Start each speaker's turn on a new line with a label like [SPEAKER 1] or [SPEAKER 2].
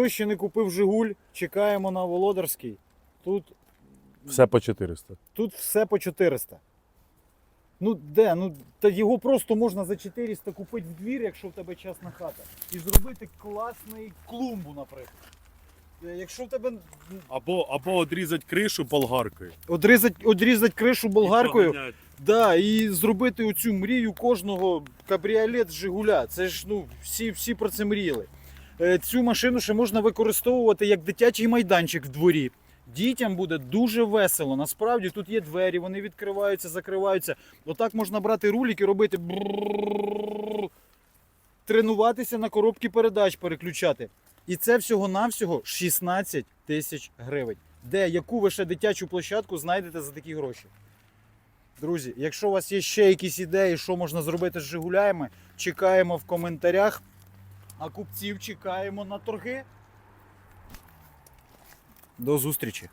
[SPEAKER 1] Хто ще не купив Жигуль, чекаємо на Володарський. Тут
[SPEAKER 2] все по 400.
[SPEAKER 1] Тут все по 400. Ну де? Ну та його просто можна за 400 купити в двір, якщо в тебе часна хата. І зробити класний клумбу, наприклад. Е, якщо в тебе.
[SPEAKER 2] Ну, або або одрізати кришу болгаркою.
[SPEAKER 1] Одрізати одрізати кришу болгаркою.
[SPEAKER 2] І
[SPEAKER 1] да, і зробити оцю мрію кожного кабріолет Жигуля. Це ж ну всі, всі про це мріяли. Е, цю машину ще можна використовувати як дитячий майданчик в дворі. Дітям буде дуже весело. Насправді тут є двері, вони відкриваються, закриваються. Отак можна брати рулік і робити тренуватися на коробки передач переключати. І це всього-навсього 16 тисяч гривень. Де яку ви ще дитячу площадку знайдете за такі гроші? Друзі, якщо у вас є ще якісь ідеї, що можна зробити з Жигуляями, чекаємо в коментарях. А купців чекаємо на торги. До зустрічі!